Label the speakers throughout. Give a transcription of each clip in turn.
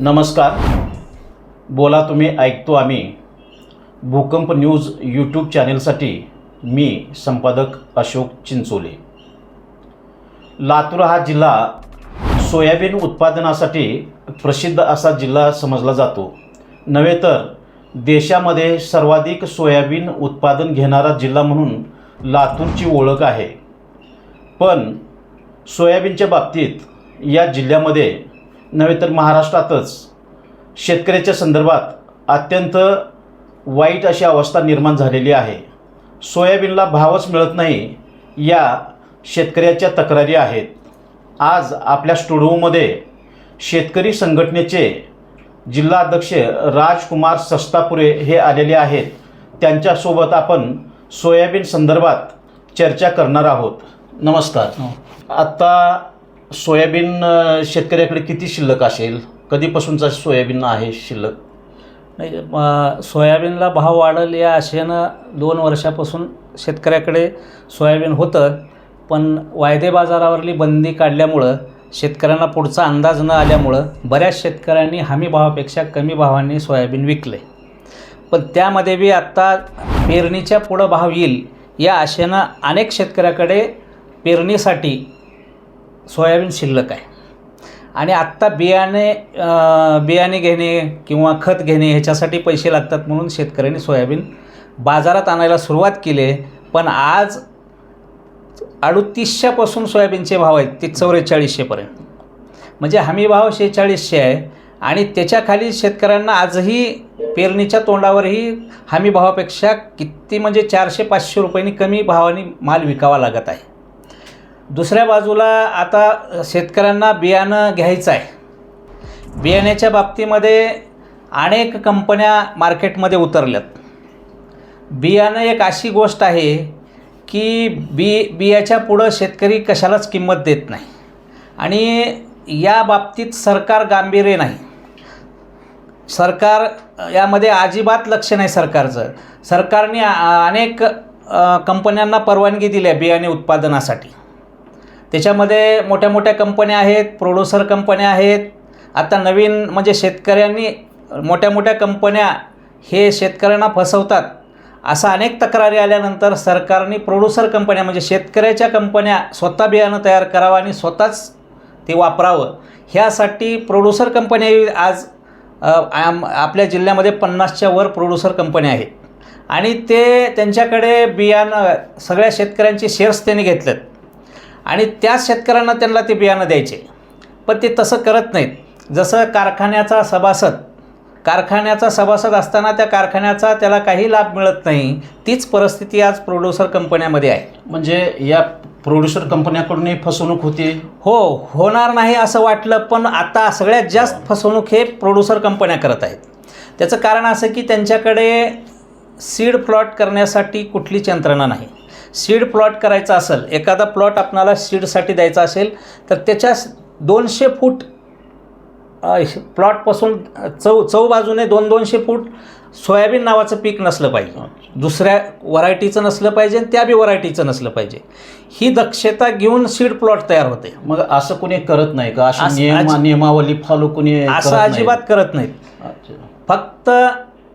Speaker 1: नमस्कार. बोला तुम्ही ऐकतो आम्ही. भूकंप न्यूज यूट्यूब चॅनेलसाठी मी संपादक अशोक चिंचोले. लातूर हा जिल्हा सोयाबीन उत्पादनासाठी प्रसिद्ध असा जिल्हा समजला जातो. नव्हे तर देशामध्ये सर्वाधिक सोयाबीन उत्पादन घेणारा जिल्हा म्हणून लातूरची ओळख आहे. पण सोयाबीनच्या बाबतीत या जिल्ह्यामध्ये नव्हे तर महाराष्ट्रातच शेतकऱ्याच्या संदर्भात अत्यंत वाईट अशी अवस्था निर्माण झालेली आहे. सोयाबीनला भावच मिळत नाही या शेतकऱ्याच्या तक्रारी आहेत. आज आपल्या स्टुडिओमध्ये शेतकरी संघटनेचे जिल्हा अध्यक्ष राजकुमार सस्तापुरे हे आलेले आहेत. त्यांच्यासोबत आपण सोयाबीन संदर्भात चर्चा करणार आहोत. नमस्कार. आता सोयाबीन शेतकऱ्याकडे किती शिल्लक असेल? कधीपासूनचा सोयाबीन आहे शिल्लक?
Speaker 2: नाही सोयाबीनला भाव वाढेल या आशेनं दोन वर्षापासून शेतकऱ्याकडे सोयाबीन होतं. पण वायदे बाजारावरली बंदी काढल्यामुळं शेतकऱ्यांना पुढचा अंदाज न आल्यामुळं बऱ्याच शेतकऱ्यांनी हमी भावापेक्षा कमी भावाने सोयाबीन विकले. पण त्यामध्ये बी आत्ता पेरणीच्या पुढं भाव येईल या आशेनं अनेक शेतकऱ्याकडे पेरणीसाठी सोयाबीन शिल्लक आहे. आणि आत्ता बियाणे बियाणे घेणे किंवा खत घेणे ह्याच्यासाठी पैसे लागतात म्हणून शेतकऱ्यांनी सोयाबीन बाजारात आणायला सुरुवात केली आहे. पण आज अडुतीसशेपासून सोयाबीनचे भाव आहेत ते चौवेचाळीसशेपर्यंत. म्हणजे हमी भाव शेहेचाळीसशे आहे आणि त्याच्याखाली शेतकऱ्यांना आजही पेरणीच्या तोंडावरही हमी भावापेक्षा किती म्हणजे चारशे पाचशे रुपयांनी कमी भावाने माल विकावा लागत आहे. दुसऱ्या बाजूला आता शेतकऱ्यांना बियाणं घ्यायचं आहे. बियाण्याच्या बाबतीमध्ये अनेक कंपन्या मार्केटमध्ये उतरल्यात. बियाणं एक अशी गोष्ट आहे की बी बियाच्या पुढं शेतकरी कशालाच किंमत देत नाही. आणि या बाबतीत सरकार गांभीर्य नाही. सरकार यामध्ये अजिबात लक्ष नाही सरकारचं. सरकारने अनेक कंपन्यांना परवानगी दिली आहे बियाणे उत्पादनासाठी. त्याच्यामध्ये मोठ्या मोठ्या कंपन्या आहेत प्रोड्युसर कंपन्या आहेत. आता नवीन म्हणजे शेतकऱ्यांनी मोठ्या मोठ्या कंपन्या हे शेतकऱ्यांना फसवतात. असा अनेक तक्रारी आल्यानंतर सरकारने प्रोड्युसर कंपन्या म्हणजे शेतकऱ्याच्या कंपन्या स्वतः बियाणं तयार करावं आणि स्वतःच ते वापरावं. ह्यासाठी प्रोड्युसर कंपन्या आज आम आपल्या जिल्ह्यामध्ये पन्नासच्या वर प्रोड्युसर कंपन्या आहेत. आणि ते त्यांच्याकडे बियाणं सगळ्या शेतकऱ्यांचे शेअर्स त्यांनी घेतलेत. आणि त्याच शेतकऱ्यांना त्यांना ते बियाणं द्यायचे. पण ते तसं करत नाहीत. जसं कारखान्याचा सभासद कारखान्याचा सभासद असताना त्या कारखान्याचा त्याला काही लाभ मिळत नाही तीच परिस्थिती आज प्रोड्युसर कंपन्यामध्ये आहे.
Speaker 1: म्हणजे या प्रोड्युसर कंपन्याकडूनही फसवणूक होते?
Speaker 2: हो होणार नाही असं वाटलं पण आता सगळ्यात जास्त फसवणूक हे प्रोड्युसर कंपन्या करत आहेत. त्याचं कारण असं की त्यांच्याकडे सीड प्लॉट करण्यासाठी कुठलीच यंत्रणा नाही. सीड प्लॉट करायचा असेल एखादा प्लॉट आपणाला सीडसाठी द्यायचा असेल तर त्याच्या दोनशे फूट प्लॉटपासून चौ चौ बाजूने दोन दोनशे फूट सोयाबीन नावाचं पीक नसलं पाहिजे. दुसऱ्या व्हरायटीचं नसलं पाहिजे आणि त्या बी व्हरायटीचं नसलं पाहिजे. ही दक्षता घेऊन सीड प्लॉट तयार होते.
Speaker 1: मग असं कोणी करत नाही का?
Speaker 2: असं-
Speaker 1: नियमावली फॉलो कोणी
Speaker 2: असं? अजिबात करत नाहीत. फक्त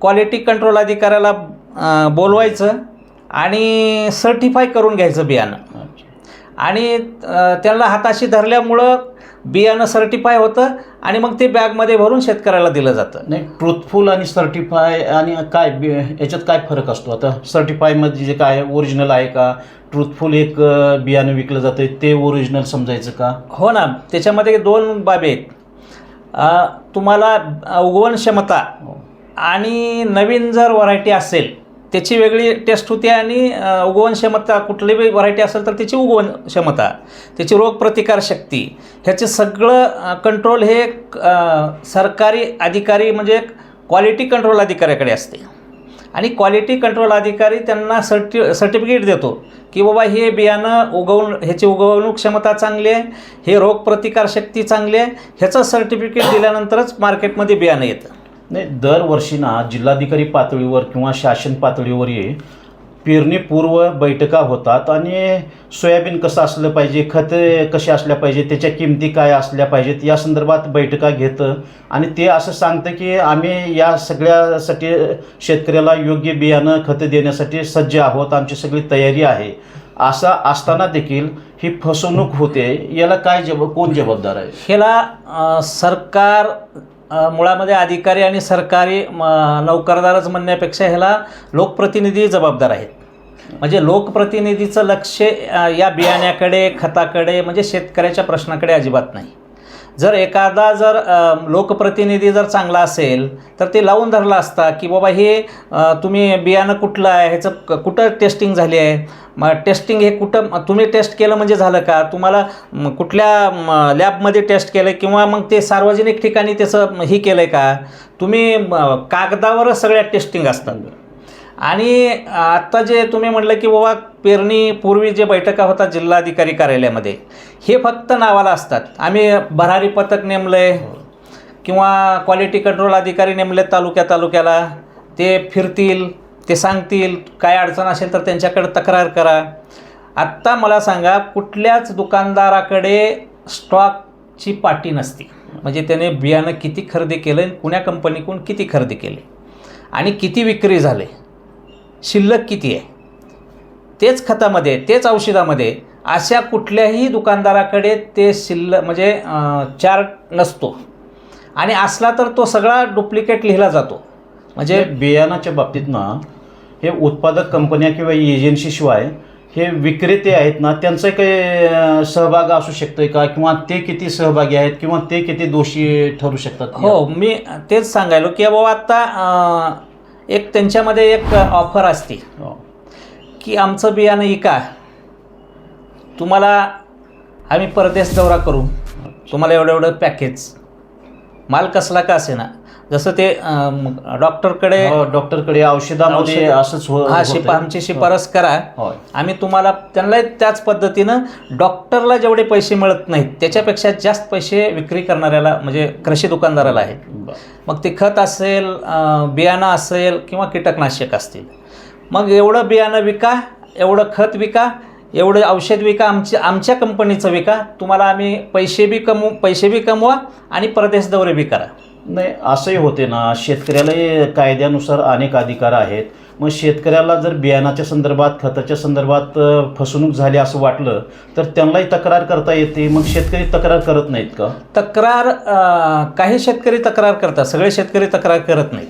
Speaker 2: क्वालिटी कंट्रोल अधिकाऱ्याला बोलवायचं आणि सर्टिफाय करून घ्यायचं बियाणं. आणि अं, त्याला हाताशी धरल्यामुळं बियाणं सर्टिफाय होतं आणि मग ते बॅगमध्ये भरून शेतकऱ्याला दिलं जातं.
Speaker 1: नाही ट्रुथफुल आणि सर्टिफाय आणि काय बी- याच्यात काय फरक असतो? आता सर्टिफायमध्ये जे काय ओरिजिनल आहे का? ट्रुथफुल एक बियाणं विकलं जातं ते ओरिजिनल समजायचं का?
Speaker 2: हो ना. त्याच्यामध्ये दोन बाबी आहेत. तुम्हाला उगवण क्षमता आणि नवीन जर व्हरायटी असेल त्याची वेगळी टेस्ट होते आणि उगवण क्षमता कुठली बी व्हरायटी असेल तर त्याची उगवण क्षमता त्याची रोगप्रतिकार शक्ती ह्याचे सगळं कंट्रोल हे सरकारी अधिकारी म्हणजे क्वालिटी कंट्रोल अधिकाऱ्याकडे असते. आणि क्वालिटी कंट्रोल अधिकारी त्यांना सर्टि सर्टिफिकेट देतो की बाबा हे बियाणं उगवून ह्याची उगवणूक क्षमता चांगली आहे हे रोगप्रतिकारशक्ती चांगली आहे ह्याचं सर्टिफिकेट दिल्यानंतरच मार्केटमध्ये बियाणं येतं.
Speaker 1: नाही दरवर्षी ना जिल्हाधिकारी पातळीवर किंवा शासन पातळीवर ये पेरणीपूर्व बैठका होतात आणि सोयाबीन कसं असलं पाहिजे खते कशी असल्या पाहिजे त्याच्या किमती काय असल्या पाहिजेत या संदर्भात बैठका घेतं. आणि ते असं सांगतं की आम्ही या सगळ्यासाठी शेतकऱ्याला योग्य बियाणं खतं देण्यासाठी सज्ज आहोत आमची सगळी तयारी आहे. असं असताना देखील ही फसवणूक होते. याला काय जब कोण जबाबदार आहे?
Speaker 2: ह्याला सरकार मुळामध्ये अधिकारी आणि सरकारी म, नोकरदारच म्हणण्यापेक्षा ह्याला लोकप्रतिनिधी जबाबदार आहेत. म्हणजे लोकप्रतिनिधीचं लक्ष या बियाण्याकडे खताकडे म्हणजे शेतकऱ्याच्या प्रश्नाकडे अजिबात नाही. जर एखादा जर लोकप्रतिनिधी जर चांगला असेल तर ते लावून धरला असता की बाबा हे तुम्ही बियाणं कुठलं आहे? ह्याचं कुठं टेस्टिंग झाली आहे? मग टेस्टिंग हे कुठं तुम्ही टेस्ट केलं म्हणजे झालं का? तुम्हाला कुठल्या लॅबमध्ये टेस्ट केलं किंवा मग ते सार्वजनिक ठिकाणी त्याचं हे केलं आहे का? तुम्ही कागदावरच सगळ्या टेस्टिंग असतात. आणि आत्ता जे तुम्ही म्हटलं की बाबा पेरणीपूर्वी जे बैठका होतात जिल्हाधिकारी कार्यालयामध्ये हे फक्त नावाला असतात. आम्ही भरारी पथक नेमलं आहे किंवा क्वालिटी कंट्रोल अधिकारी नेमले तालुक्या तालुक्याला. ते फिरतील ते सांगतील काय अडचण असेल तर त्यांच्याकडे तक्रार करा. आत्ता मला सांगा कुठल्याच दुकानदाराकडे स्टॉकची पाटी नसते. म्हणजे त्याने बियाणं किती खरेदी केलं आणि कुण्या कंपनीकडून किती खरेदी केले आणि किती विक्री झाले. शिल्लक किती आहे? तेच खतामध्ये तेच औषधामध्ये अशा कुठल्याही दुकानदाराकडे ते शिल्लक म्हणजे चार्ट नसतो. आणि असला तर तो सगळा डुप्लिकेट लिहिला जातो. म्हणजे
Speaker 1: बियाणाच्या बाबतीत ना हे उत्पादक कंपन्या किंवा एजन्सीशिवाय हे विक्रेते आहेत ना त्यांचं काही सहभाग असू शकतोय का? किंवा ते किती सहभागी आहेत? किंवा ते किती दोषी ठरू शकतात?
Speaker 2: हो मी तेच सांगायलो की बाबा आत्ता एक त्यांच्यामध्ये एक ऑफर असते.
Speaker 1: हो.
Speaker 2: की आमचं बियाणं इका. तुम्हाला आम्ही परदेश दौरा करू. तुम्हाला एवढं एवढं पॅकेज माल कसला का असे ना जसं ते अं, डॉक्टरकडे
Speaker 1: हो, डॉक्टरकडे औषधामध्ये
Speaker 2: औषध-
Speaker 1: असंच हो-
Speaker 2: हा. शिपा आमची शिफारस करा. आम्ही तुम्हाला त्यांना त्याच पद्धतीनं डॉक्टरला जेवढे पैसे मिळत नाहीत त्याच्यापेक्षा जास्त पैसे विक्री करणाऱ्याला म्हणजे कृषी दुकानदाराला आहेत. मग ते खत असेल बियाणं असेल किंवा कीटकनाशक असतील. मग एवढं बियाणं विका एवढं खत विका एवढं औषध विका आमच्या आमच्या कंपनीचं विका. तुम्हाला आम्ही पैसे बी कमवू पैसे बी कमवा आणि परदेश दौरे बी करा.
Speaker 1: नाही असंही होते ना. शेतकऱ्यालाही कायद्यानुसार अनेक अधिकार आहेत. मग शेतकऱ्याला जर बियाणाच्या संदर्भात खताच्या संदर्भात फसवणूक झाली असं वाटलं तर त्यांनाही तक्रार करता येते. मग शेतकरी तक्रार करत नाहीत का?
Speaker 2: तक्रार काही शेतकरी तक्रार करतात. सगळे शेतकरी तक्रार करत नाहीत.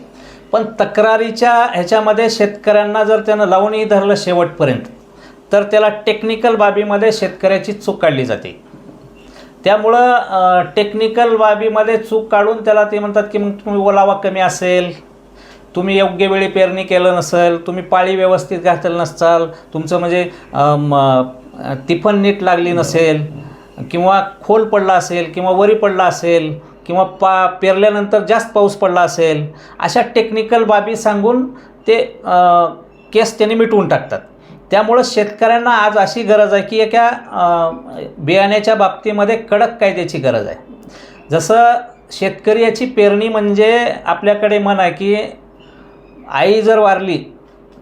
Speaker 2: पण तक्रारीच्या ह्याच्यामध्ये शेतकऱ्यांना जर त्यानं लावूनही धरलं शेवटपर्यंत तर त्याला टेक्निकल बाबीमध्ये शेतकऱ्याची चूक काढली जाते. त्यामुळं टेक्निकल बाबीमध्ये चूक काढून त्याला ते म्हणतात की मग तुम्ही ओलावा कमी असेल तुम्ही योग्य वेळी पेरणी केलं नसेल तुम्ही पाळी व्यवस्थित घातलं नसाल तुमचं म्हणजे तिफन नीट लागली नसेल किंवा खोल पडला असेल किंवा वरी पडला असेल किंवा पा पेरल्यानंतर जास्त पाऊस पडला असेल अशा टेक्निकल बाबी सांगून ते केस त्यांनी मिटवून टाकतात. त्यामुळं शेतकऱ्यांना आज अशी गरज आहे की एका बियाण्याच्या बाबतीमध्ये कडक कायद्याची गरज आहे. जसं शेतकरी याची पेरणी म्हणजे आपल्याकडे म्हण आहे की आई जर वारली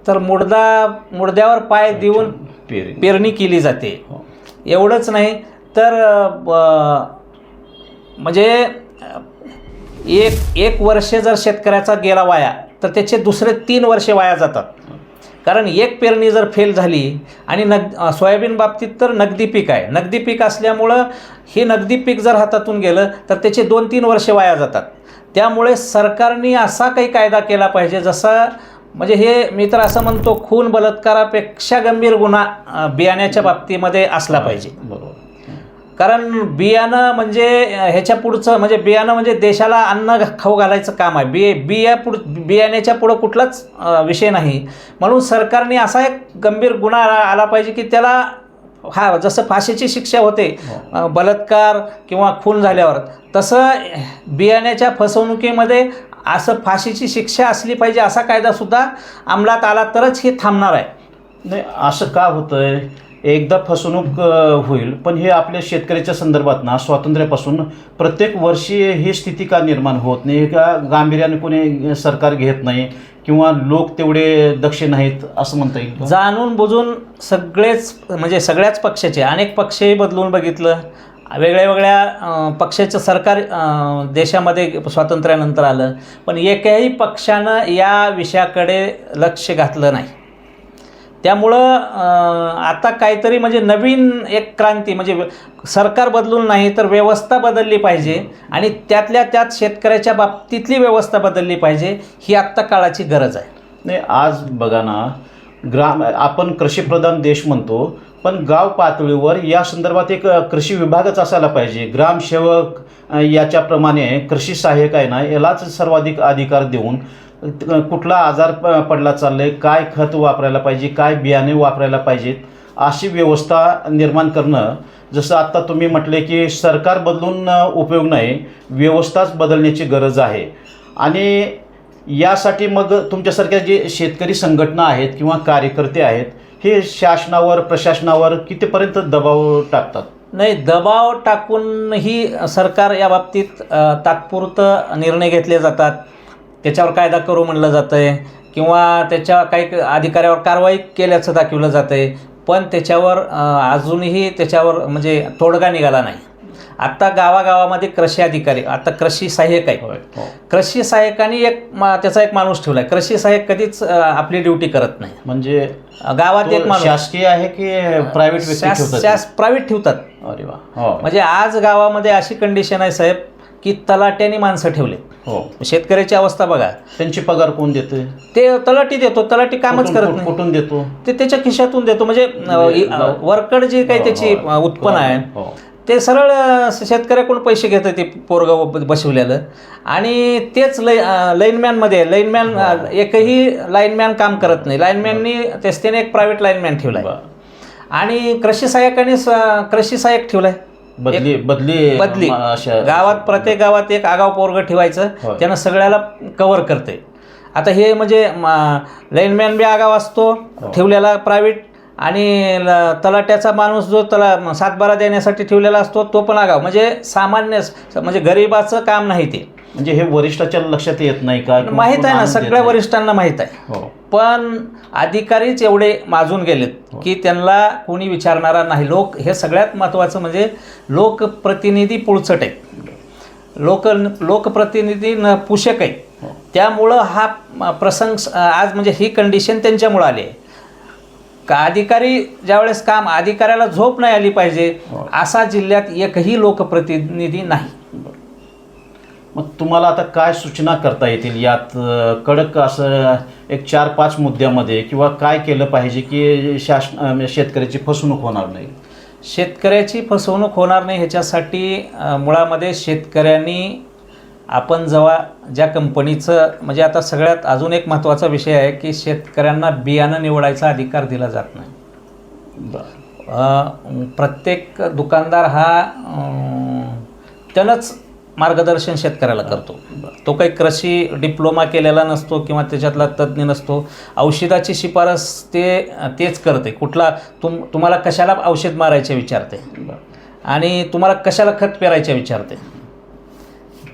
Speaker 2: तर मुडदा मुडद्यावर पाय देऊन
Speaker 1: पेरी
Speaker 2: पेरणी केली जाते.
Speaker 1: हो.
Speaker 2: एवढंच नाही तर म्हणजे एक एक वर्ष जर शेतकऱ्याचा गेला वाया तर त्याचे दुसरे तीन वर्षे वाया जातात. कारण एक पेरणी जर फेल झाली आणि नग सोयाबीन बाबतीत तर नगदी पीक आहे. नगदी पीक असल्यामुळं हे नगदी पीक जर हातातून गेलं तर त्याचे दोन तीन वर्षे वाया जातात. त्यामुळे सरकारने असा काही कायदा केला पाहिजे जसा म्हणजे हे मी तर असं म्हणतो खून बलात्कारापेक्षा गंभीर गुन्हा बियाण्याच्या बाबतीमध्ये असला पाहिजे.
Speaker 1: बरोबर.
Speaker 2: कारण बियाणं म्हणजे ह्याच्या पुढचं म्हणजे बियाणं म्हणजे देशाला अन्न खाऊ घालायचं काम आहे. बि बिया पुढ बियाण्याच्या पुढं कुठलाच विषय नाही. म्हणून सरकारने असा एक गंभीर गुन्हा आला आला पाहिजे की त्याला हा जसं फाशीची शिक्षा होते अ, बलात्कार किंवा खून झाल्यावर तसं बियाण्याच्या फसवणुकीमध्ये असं फाशीची शिक्षा असली पाहिजे असा कायदासुद्धा अंमलात आला तरच हे थांबणार आहे.
Speaker 1: नाही असं का होतंय? एकदा फसवणूक होईल. पण हे आपल्या शेतकऱ्याच्या संदर्भात ना स्वातंत्र्यापासून प्रत्येक वर्षी ही स्थिती का निर्माण होत नाही? का गांभीर्याने कोणी सरकार घेत नाही? किंवा लोक तेवढे दक्ष नाहीत असं म्हणता येईल
Speaker 2: जाणून बुजून सगळेच म्हणजे सगळ्याच पक्षाचे अनेक पक्षही बदलून बघितलं. वेगळ्या वेगळ्या पक्षाचं सरकार देशामध्ये स्वातंत्र्यानंतर आलं. पण एकही पक्षानं या विषयाकडे लक्ष घातलं नाही. त्यामुळं आता काहीतरी म्हणजे नवीन एक क्रांती म्हणजे सरकार बदलून नाही तर व्यवस्था बदलली पाहिजे आणि त्यातल्या त्यात शेतकऱ्याच्या बाबतीतली व्यवस्था बदलली पाहिजे ही आत्ता काळाची गरज आहे.
Speaker 1: नाही आज बघा ना ग्राम आपण कृषीप्रधान देश म्हणतो पण गाव पातळीवर या संदर्भात एक कृषी विभागच असायला पाहिजे. ग्रामसेवक याच्याप्रमाणे कृषी सहाय्यक आहे ना यालाच सर्वाधिक अधिकार देऊन कुठला आजार प पडला आहे काय खत वापरायला पाहिजे काय बियाणे वापरायला पाहिजेत अशी व्यवस्था निर्माण करणं जसं आत्ता तुम्ही म्हटले की सरकार बदलून उपयोग नाही व्यवस्थाच बदलण्याची गरज आहे. आणि यासाठी मग तुमच्यासारख्या जे शेतकरी संघटना आहेत किंवा कार्यकर्ते आहेत हे शासनावर प्रशासनावर कितीपर्यंत दबाव टाकतात?
Speaker 2: नाही दबाव टाकूनही सरकार या बाबतीत तात्पुरतं निर्णय घेतले जातात. त्याच्यावर कायदा करू म्हणलं जातं आहे किंवा त्याच्या काही अधिकाऱ्यावर कारवाई केल्याचं दाखवलं जातं आहे पण त्याच्यावर अजूनही त्याच्यावर म्हणजे तोडगा निघाला नाही. आत्ता गावागावामध्ये कृषी अधिकारी आता कृषी सहाय्यक आहे
Speaker 1: हो.
Speaker 2: कृषी सहाय्यकांनी एक त्याचा एक माणूस ठेवला आहे कृषी सहाय्यक कधीच आपली ड्युटी करत नाही.
Speaker 1: म्हणजे
Speaker 2: गावात एक माणूस.
Speaker 1: शासकीय आहे की प्रायव्हेट
Speaker 2: प्रायव्हेट ठेवतात.
Speaker 1: अरे वा. हो.
Speaker 2: म्हणजे आज गावामध्ये अशी कंडिशन आहे साहेब. की तलाट्याने माणसं ठेवले
Speaker 1: हो.
Speaker 2: शेतकऱ्याची अवस्था बघा.
Speaker 1: त्यांची पगार कोण देते
Speaker 2: ते तलाठी देतो तलाठी कामच
Speaker 1: कुठून-
Speaker 2: करत
Speaker 1: कुठून-
Speaker 2: नाही.
Speaker 1: कुठून देतो?
Speaker 2: ते त्याच्या खिशातून देतो. म्हणजे
Speaker 1: म्हणजे
Speaker 2: वर्कड जे काही त्याची
Speaker 1: हो,
Speaker 2: अ, उत्पन्न आहे
Speaker 1: हो.
Speaker 2: ते सरळ अ, शेतकऱ्याकडून पैसे घेतं ते पोरगाव ब- बसवलेलं. आणि तेच लै लाईनमॅनमध्ये लाईनमॅन एकही लाईनमॅन काम करत नाही. लाईनमॅननी तेच त्याने एक प्रायव्हेट लाईनमॅन ठेवला आहे
Speaker 1: बरं.
Speaker 2: आणि कृषी सहाय्यकाने स- कृषी सहाय्यक ठेवलाय.
Speaker 1: बदली बदली
Speaker 2: बदली. गावात प्रत्येक गावात एक आगाव पोरग ठेवायचं. त्यानं सगळ्याला कव्हर करते आता हे म्हणजे लाईनमॅन बी आगाव असतो ठेवलेला प्रायव्हेट आणि तलाट्याचा माणूस जो तला सातबारा देण्यासाठी ठेवलेला असतो तो पण आगाव. म्हणजे सामान्य म्हणजे गरिबाचं काम नाही ते.
Speaker 1: म्हणजे हे वरिष्ठाच्या लक्षात येत नाही का?
Speaker 2: माहीत आहे ना सगळ्या? वरिष्ठांना माहीत आहे.
Speaker 1: हो.
Speaker 2: पण अधिकारीच एवढे माजून गेलेत की त्यांना कोणी विचारणारा नाही. लोक हे सगळ्यात महत्त्वाचं म्हणजे लोकप्रतिनिधी पुळचट आहेत. लोक लोकप्रतिनिधी न पुषक आहेत. त्यामुळं हा प्रसंग आज म्हणजे ही कंडिशन त्यांच्यामुळं आली आहे. का अधिकारी ज्यावेळेस काम अधिकाऱ्याला झोप नाही आली पाहिजे असा जिल्ह्यात एकही लोकप्रतिनिधी नाही.
Speaker 1: मग तुम्हाला आता काय सूचना करता येतील? यात कडक असं एक चार पाच मुद्द्यामध्ये किंवा काय केलं पाहिजे की शासन म्हणजे शेतकऱ्याची फसवणूक होणार नाही?
Speaker 2: शेतकऱ्याची फसवणूक होणार नाही ह्याच्यासाठी मुळामध्ये शेतकऱ्यांनी आपण जेव्हा ज्या कंपनीचं म्हणजे आता सगळ्यात अजून एक महत्त्वाचा विषय आहे की शेतकऱ्यांना बियाणं निवडायचा अधिकार दिला जात नाही. प्रत्येक दुकानदार हा त्यानंच मार्गदर्शन शेतकऱ्याला करतो. तो काही कृषी डिप्लोमा केलेला नसतो किंवा त्याच्यातला तज्ज्ञ नसतो. औषधाची शिफारस ते तेच करते. कुठला तुम तुम्हाला कशाला औषध मारायचे विचारते. आणि तुम्हाला कशाला खत पेरायचे विचारते.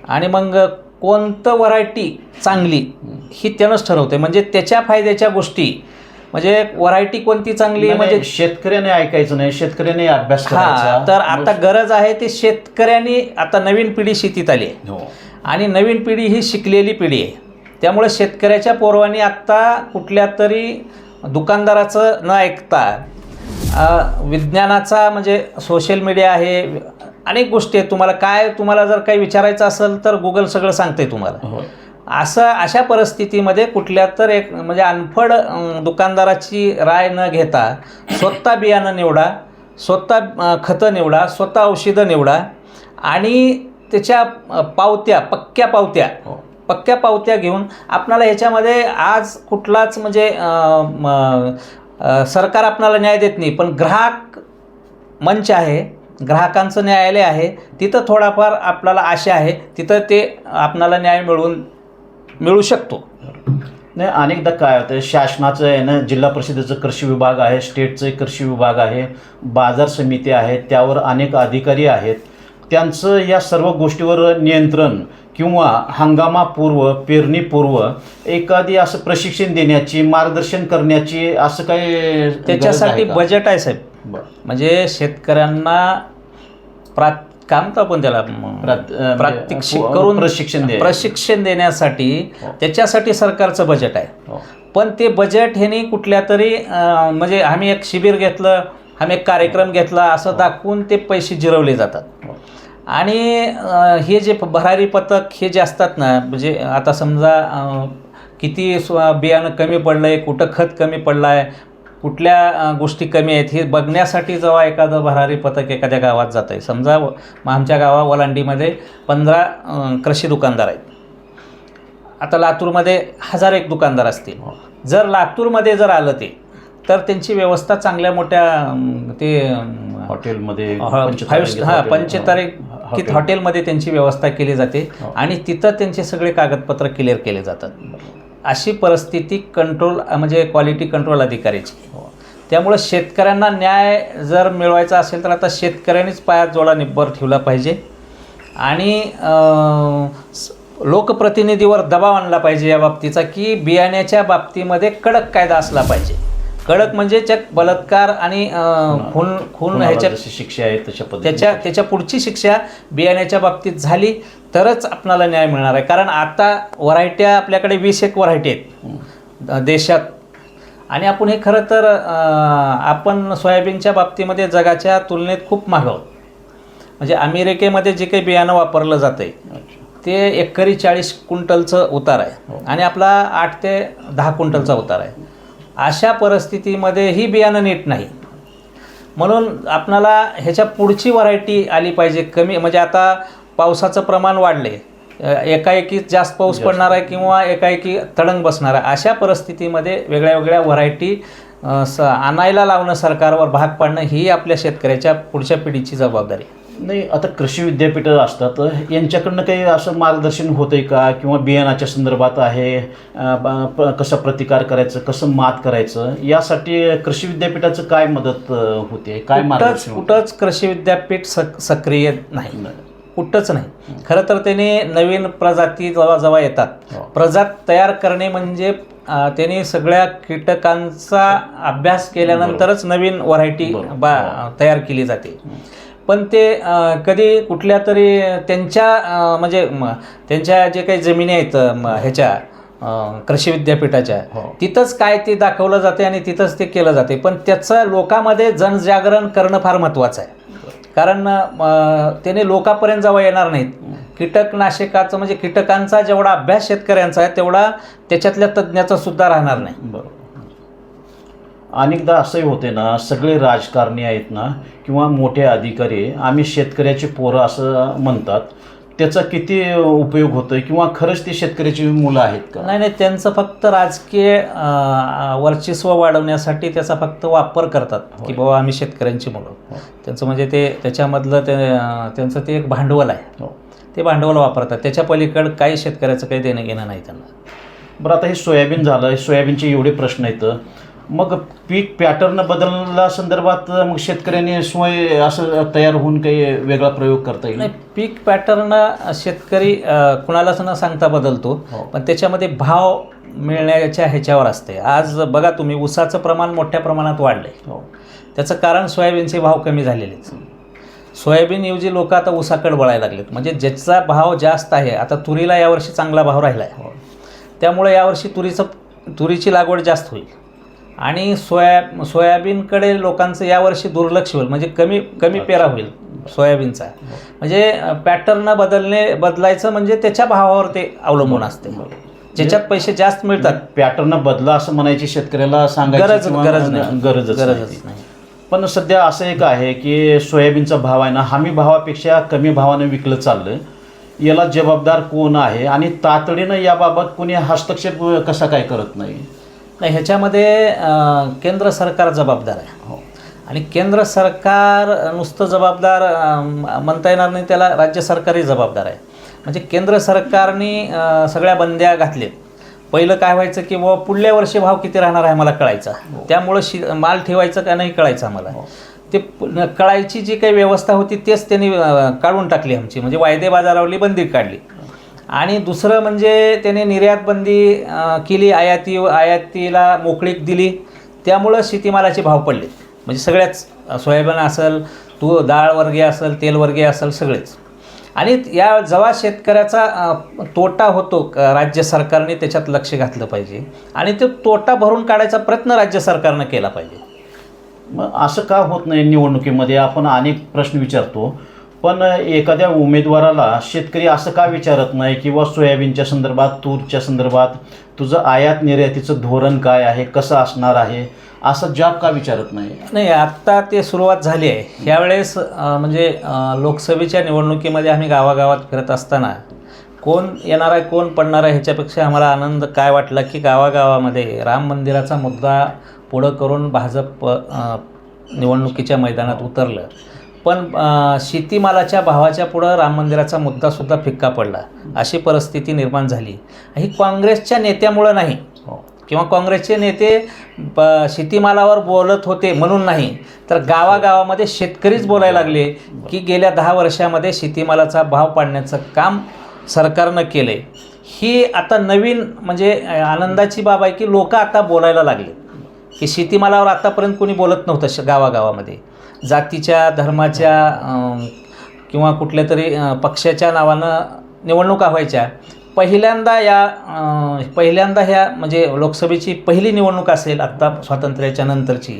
Speaker 2: आणि मग कोणतं व्हरायटी चांगली ही त्यानंच ठरवते. म्हणजे त्याच्या फायद्याच्या गोष्टी म्हणजे व्हरायटी कोणती चांगली म्हणजे
Speaker 1: म्हणजे शेतकऱ्याने ऐकायचं नाही शेतकऱ्याने अभ्यास
Speaker 2: हा तर आता गरज आहे ते शेतकऱ्यांनी आता नवीन पिढी शेतीत आली आहे.
Speaker 1: हो.
Speaker 2: आणि नवीन पिढी ही शिकलेली पिढी आहे. त्यामुळे शेतकऱ्याच्या पोरवानी आत्ता कुठल्या तरी दुकानदाराचं न ऐकता विज्ञानाचा म्हणजे सोशल मीडिया आहे अनेक गोष्टी आहेत. तुम्हाला काय तुम्हाला जर काही विचारायचं असेल तर गुगल सगळं सांगते तुम्हाला.
Speaker 1: हो.
Speaker 2: असं अशा परिस्थितीमध्ये कुठल्या तर एक म्हणजे अनफड दुकानदाराची राय न घेता स्वतः बियाणं निवडा स्वतः खतं निवडा स्वतः औषधं निवडा आणि त्याच्या पावत्या पक्क्या पावत्या
Speaker 1: हो.
Speaker 2: पक्क्या पावत्या घेऊन आपणाला ह्याच्यामध्ये आज कुठलाच म्हणजे सरकार आपणाला न्याय देत नाही पण ग्राहक मंच आहे ग्राहकांचं न्यायालय आहे तिथं थोडाफार आपल्याला आशा आहे तिथं ते आपणाला न्याय मिळवून मिळू शकतो
Speaker 1: नाही अनेकदा काय होतं शासनाचं आहे ना जिल्हा परिषदेचं कृषी विभाग आहे स्टेटचं कृषी विभाग आहे बाजार समिती आहे त्यावर अनेक अधिकारी आहेत त्यांचं या सर्व गोष्टीवर नियंत्रण किंवा हंगामापूर्व पेरणीपूर्व एखादी असं प्रशिक्षण देण्याची मार्गदर्शन करण्याची असं काही
Speaker 2: त्याच्यासाठी? बजेट आहे साहेब. म्हणजे शेतकऱ्यांना प्रा काय म्हणतो आपण त्याला म,
Speaker 1: प्रात- अ,
Speaker 2: प्रात्यक्षिक
Speaker 1: म्हणजे
Speaker 2: करून
Speaker 1: प्रशिक्षण द्यायचं.
Speaker 2: प्रशिक्षण देण्यासाठी
Speaker 1: हो.
Speaker 2: त्याच्यासाठी सरकारचं बजेट आहे
Speaker 1: हो.
Speaker 2: पण ते बजेट ह्यानी कुठल्या तरी म्हणजे आम्ही एक शिबिर घेतलं आम्ही एक कार्यक्रम घेतला असं दाखवून ते पैसे जिरवले जातात
Speaker 1: हो.
Speaker 2: आणि हे जे भरारी पथक हे जे असतात ना म्हणजे आता समजा किती बियाणं कमी पडलं आहे कुठं खत कमी पडलं आहे कुठल्या गोष्टी कमी आहेत हे बघण्यासाठी जेव्हा एखादं भरारी पथक एखाद्या गावात जातं आहे समजा आमच्या गावा वलांडीमध्ये पंधरा कृषी दुकानदार आहेत आता लातूरमध्ये हजार एक दुकानदार असतील. जर लातूरमध्ये जर आलं ते तर त्यांची व्यवस्था चांगल्या मोठ्या ते
Speaker 1: हॉटेलमध्ये
Speaker 2: फाईव्ह हां पंचतारांकित
Speaker 1: हॉटेल.
Speaker 2: हॉटेलमध्ये त्यांची व्यवस्था केली जाते
Speaker 1: हो.
Speaker 2: आणि तिथं त्यांचे सगळे कागदपत्र क्लिअर केले जातात अशी परिस्थिती कंट्रोल म्हणजे क्वालिटी कंट्रोल अधिकाऱ्याची त्यामुळं शेतकऱ्यांना न्याय जर मिळवायचा असेल तर आता शेतकऱ्यांनीच पायात जोडा निब्बर ठेवला पाहिजे. आणि लोकप्रतिनिधीवर दबाव आणला पाहिजे या बाबतीचा की बियाण्याच्या बाबतीमध्ये कडक कायदा असला पाहिजे. कडक म्हणजे त्यात बलात्कार आणि खून खून ह्याच्या
Speaker 1: शिक्षा आहे तशा
Speaker 2: त्याच्या त्याच्या पुढची शिक्षा बियाण्याच्या बाबतीत झाली तरच आपणाला न्याय मिळणार आहे. कारण आता व्हरायट्या आपल्याकडे वीस एक व्हरायटी आहेत देशात. आणि आपण हे खरं तर आपण सोयाबीनच्या बाबतीमध्ये जगाच्या तुलनेत खूप मागं आहोत. म्हणजे अमेरिकेमध्ये जे काही बियाणं वापरलं जातं आहे. ते एकरी चाळीस क्विंटलचं उतार आहे. आणि आपला आठ ते दहा क्विंटलचा उतार आहे. अशा परिस्थितीमध्ये ही बियाणं नीट नाही. म्हणून आपणाला ह्याच्या पुढची व्हरायटी आली पाहिजे कमी म्हणजे आता पावसाचं प्रमाण वाढले. एकाएकी जास्त पाऊस पडणार आहे किंवा एकाएकी तडंग बसणार आहे. अशा परिस्थितीमध्ये वेगळ्या वेगळ्या व्हरायटी स आणायला लावणं सरकारवर भाग पाडणं ही आपल्या शेतकऱ्याच्या पुढच्या पिढीची जबाबदारी.
Speaker 1: नाही आता कृषी विद्यापीठं असतात यांच्याकडनं काही असं मार्गदर्शन होतंय का? किंवा बियाणाच्या संदर्भात आहे कसा प्रतिकार करायचं कसं मात करायचं? यासाठी कृषी विद्यापीठाचं काय मदत होते? काय मार्गदर्शन?
Speaker 2: कुठंच कृषी विद्यापीठ सक सक्रिय नाही. कुठंच नाही. खरं तर त्याने नवीन प्रजाती जेव्हा जेव्हा येतात
Speaker 1: हो.
Speaker 2: प्रजात तयार करणे म्हणजे त्यांनी सगळ्या कीटकांचा अभ्यास केल्यानंतरच नवीन व्हरायटी. बा तयार केली जाते. पण ते कधी कुठल्या तरी त्यांच्या म्हणजे त्यांच्या जे काही जमिनी आहेत ह्याच्या कृषी विद्यापीठाच्या
Speaker 1: हो.
Speaker 2: तिथंच काय ते दाखवलं जाते आणि तिथंच ते केलं जाते पण त्याचं लोकांमध्ये जनजागरण करणं फार महत्त्वाचं आहे. कारण त्याने लोकांपर्यंत जेव्हा येणार नाहीत. कीटकनाशकाचं म्हणजे कीटकांचा जेवढा अभ्यास शेतकऱ्यांचा आहे तेवढा त्याच्यातल्या तज्ज्ञाचा सुद्धा राहणार नाही.
Speaker 1: बरोबर. अनेकदा असंही होते ना सगळे राजकारणी आहेत ना किंवा मोठे अधिकारी आम्ही शेतकऱ्याची पोरं असं म्हणतात त्याचा किती उपयोग होतोय किंवा खरंच ते शेतकऱ्याची मुलं आहेत का?
Speaker 2: नाही नाही त्यांचं फक्त राजकीय वर्चस्व वाढवण्यासाठी त्याचा फक्त वापर करतात की बाबा आम्ही शेतकऱ्यांची मुलं. त्यांचं म्हणजे ते त्याच्यामधलं ते त्यांचं ते एक भांडवल आहे.
Speaker 1: हो.
Speaker 2: ते भांडवल वापरतात. त्याच्या पलीकडं काही शेतकऱ्याचं काही देणं घेणं नाही त्यांना.
Speaker 1: बरं आता हे सोयाबीन झालं सोयाबीनचे एवढे प्रश्न आहेत. मग पीक पॅटर्न बदलला संदर्भात मग शेतकऱ्यांनी स्वय असं तयार होऊन काही वेगळा प्रयोग करता येईल?
Speaker 2: नाही पीक पॅटर्न शेतकरी कुणालाच न सांगता बदलतो
Speaker 1: हो.
Speaker 2: पण त्याच्यामध्ये भाव मिळण्याच्या ह्याच्यावर असते. आज बघा तुम्ही ऊसाचं प्रमाण मोठ्या प्रमाणात वाढलं आहे
Speaker 1: हो.
Speaker 2: त्याचं कारण सोयाबीनचे भाव कमी झालेलेच. सोयाबीनऐवजी लोक आता ऊसाकडे वळायला लागलेत. म्हणजे ज्याचा भाव जास्त आहे आता तुरीला यावर्षी चांगला भाव राहिला आहे त्यामुळे यावर्षी तुरीचं तुरीची लागवड जास्त होईल. आणि सोया सोयाबीनकडे लोकांचं यावर्षी दुर्लक्ष होईल. म्हणजे कमी कमी पेरा होईल सोयाबीनचा. म्हणजे पॅटर्न बदलणे बदलायचं म्हणजे त्याच्या भावावर ते अवलंबून असते. ज्याच्यात पैसे जास्त मिळतात.
Speaker 1: पॅटर्न बदला असं म्हणायची शेतकऱ्याला सांगायची
Speaker 2: गरज गरज नाही.
Speaker 1: गरजच नाही.
Speaker 2: नाही.
Speaker 1: पण सध्या असं एक आहे की सोयाबीनचा भाव आहे ना हमी भावापेक्षा कमी भावाने विकलं चाललं याला जबाबदार कोण आहे? आणि तातडीनं याबाबत कोणी हस्तक्षेप कसा काय करत नाही?
Speaker 2: नाही ह्याच्यामध्ये केंद्र सरकार जबाबदार आहे.
Speaker 1: हो.
Speaker 2: आणि केंद्र सरकार नुसतं जबाबदार म्हणता येणार नाही त्याला राज्य सरकारही जबाबदार आहे. म्हणजे केंद्र सरकारने सगळ्या बंद्या घातलेत पहिलं काय व्हायचं की बाबा पुढल्या वर्षी भाव किती राहणार आहे मला कळायचा. त्यामुळं शि माल ठेवायचं का नाही कळायचं आम्हाला. ते प- कळायची जी काही व्यवस्था होती तेच त्यांनी काढून टाकली आमची. म्हणजे वायदे बाजारावरली बंदी काढली. आणि दुसरं म्हणजे त्याने निर्यातबंदी केली आयाती आयातीला मोकळीक दिली. त्यामुळं शेतीमालाचे भाव पडले म्हणजे सगळ्याच सोयाबीन असेल तू डाळवर्गीय असेल तेलवर्गीय असेल सगळेच. आणि या जेव्हा शेतकऱ्याचा तोटा होतो राज्य सरकारने त्याच्यात लक्ष घातलं पाहिजे. आणि तो तोटा भरून काढायचा प्रयत्न राज्य सरकारनं केला पाहिजे.
Speaker 1: मग असं का होत नाही निवडणुकीमध्ये? आपण अनेक प्रश्न विचारतो. पण एखाद्या उमेदवाराला शेतकरी असं का विचारत नाही किंवा सोयाबीनच्या संदर्भात तूरच्या संदर्भात तुझं आयात निर्यातीचं धोरण काय आहे कसं असणार आहे असं जॉब का विचारत नाही?
Speaker 2: नाही आत्ता ते सुरुवात झाली आहे. यावेळेस अ, म्हणजे लोकसभेच्या निवडणुकीमध्ये आम्ही गावागावात फिरत असताना कोण येणार आहे कोण पडणार आहे ह्याच्यापेक्षा आम्हाला आनंद काय वाटला की गावागावामध्ये राम मंदिराचा मुद्दा पुढं करून भाजप निवडणुकीच्या मैदानात उतरलं. पण शेतीमालाच्या भावाच्या पुढं राम मंदिराचा मुद्दासुद्धा फिक्का पडला. अशी परिस्थिती निर्माण झाली. ही काँग्रेसच्या नेत्यामुळं नाही. हो. किंवा काँग्रेसचे नेते ब शेतीमालावर बोलत होते म्हणून नाही तर गावागावामध्ये शेतकरीच बोलायला लागले की गेल्या दहा वर्षामध्ये शेतीमालाचा भाव पाडण्याचं काम सरकारनं केलं. आहे ही आता नवीन म्हणजे आनंदाची बाब आहे की लोक आता बोलायला लागले. की शेतीमालावर आतापर्यंत कोणी बोलत नव्हतं श गावागावामध्ये. जातीच्या धर्माच्या किंवा कुठल्या तरी पक्षाच्या नावानं निवडणुका व्हायच्या. पहिल्यांदा या पहिल्यांदा ह्या म्हणजे लोकसभेची पहिली निवडणूक असेल आत्ता स्वातंत्र्याच्या नंतरची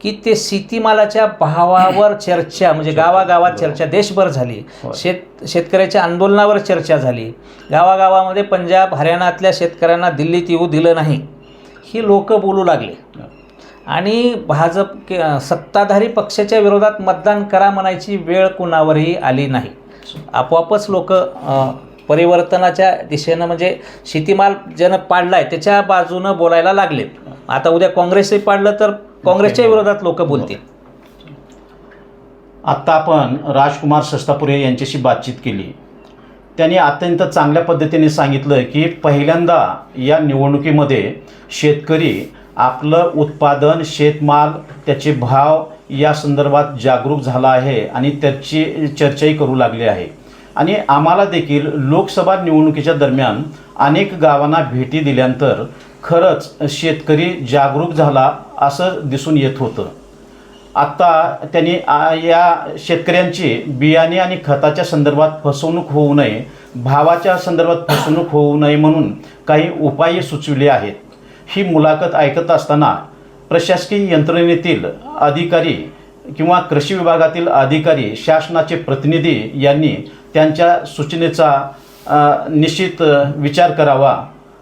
Speaker 2: की ते शेतीमालाच्या भावावर चर्चा म्हणजे गावागावात चर्चा देशभर झाली. शेत शेतकऱ्याच्या आंदोलनावर चर्चा झाली. गावागावामध्ये पंजाब हरियाणातल्या शेतकऱ्यांना दिल्लीत येऊ दिलं नाही. ही लोक बोलू लागले. आणि भाजप के सत्ताधारी पक्षाच्या विरोधात मतदान करा म्हणायची वेळ कुणावरही आली नाही. आपोआपच लोक परिवर्तनाच्या दिशेनं म्हणजे शेतीमाल ज्यानं पाडला आहे त्याच्या बाजूनं बोलायला लागले आता उद्या काँग्रेसही पाडलं तर काँग्रेसच्या विरोधात लोक बोलतील.
Speaker 1: आत्ता आपण राजकुमार सस्तापुरे यांच्याशी बातचीत केली. त्यांनी अत्यंत चांगल्या पद्धतीने सांगितलं की पहिल्यांदा या निवडणुकीमध्ये शेतकरी आपलं उत्पादन शेतमाल त्याचे भाव या संदर्भात जागरूक झाला आहे आणि त्याची चर्चाही करू लागली आहे. आणि आम्हाला देखील लोकसभा निवडणुकीच्या दरम्यान अनेक गावांना भेटी दिल्यानंतर खरंच शेतकरी जागरूक झाला असं दिसून येत होतं. आत्ता त्यांनी या शेतकऱ्यांची बियाणे आणि खताच्या संदर्भात फसवणूक होऊ नये भावाच्या संदर्भात फसवणूक होऊ नये म्हणून काही उपाय सुचविले आहेत. ही मुलाखत ऐकत असताना प्रशासकीय यंत्रणेतील अधिकारी किंवा कृषी विभागातील अधिकारी शासनाचे प्रतिनिधी यांनी त्यांच्या सूचनेचा निश्चित विचार करावा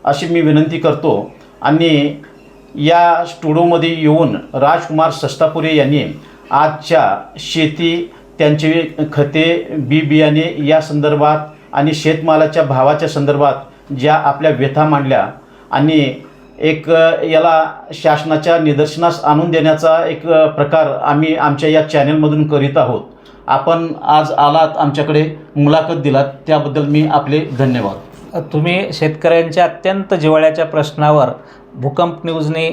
Speaker 1: अशी मी विनंती करतो. आणि या स्टुडिओमध्ये येऊन राजकुमार सस्तापुरे यांनी आजच्या शेती त्यांचे खते बी बियाणे या संदर्भात आणि शेतमालाच्या भावाच्या संदर्भात ज्या आपल्या व्यथा मांडल्या आणि एक याला शासनाच्या निदर्शनास आणून देण्याचा एक प्रकार आम्ही आमच्या या चॅनलमधून करीत आहोत. आपण आज आलात आमच्याकडे मुलाखत दिलात त्याबद्दल मी आपले धन्यवाद.
Speaker 2: तुम्ही शेतकऱ्यांच्या अत्यंत जिव्हाळ्याच्या प्रश्नावर भूकंप न्यूजने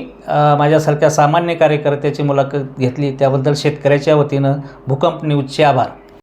Speaker 2: माझ्यासारख्या सामान्य कार्यकर्त्याची मुलाखत घेतली. त्याबद्दल शेतकऱ्याच्या वतीनं भूकंप न्यूजचे आभार.